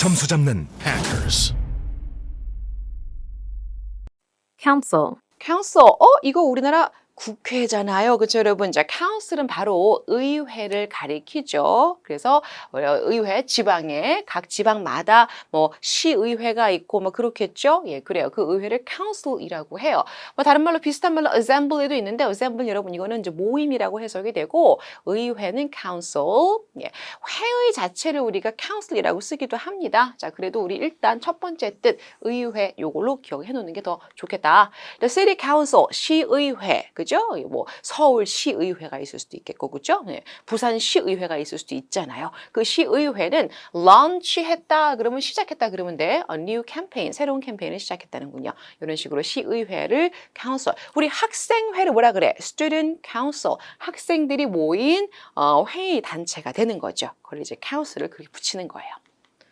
점수 잡는 Hackers. council, council. 어, 이거 우리나라 국회잖아요. 그렇죠, 여러분? 자, council은 바로 의회를 가리키죠. 그래서 어, 의회 지방에 각 지방마다 뭐 시의회가 있고 뭐 그렇겠죠. 예, 그래요. 그 의회를 council이라고 해요. 뭐 다른 말로 비슷한 말로 assembly도 있는데 assembly 여러분 이거는 이제 모임이라고 해석이 되고 의회는 council. 예. 회의 자체를 우리가 council이라고 쓰기도 합니다. 자, 그래도 우리 일단 첫 번째 뜻 의회 요걸로 기억해 놓는 게 더 좋겠다. The city council 시의회 그죠? 뭐 서울 시의회가 있을 수도 있겠고 그죠? 네. 부산 시의회가 있을 수도 있잖아요. 그 시의회는 launch했다 그러면 시작했다 그러면 돼. A new campaign 새로운 캠페인을 시작했다는군요. 이런 식으로 시의회를 council. 우리 학생회를 뭐라 그래? Student council. 학생들이 모인 어, 회의 단체가 되는 거죠. 그걸 이제 council을 그렇게 붙이는 거예요.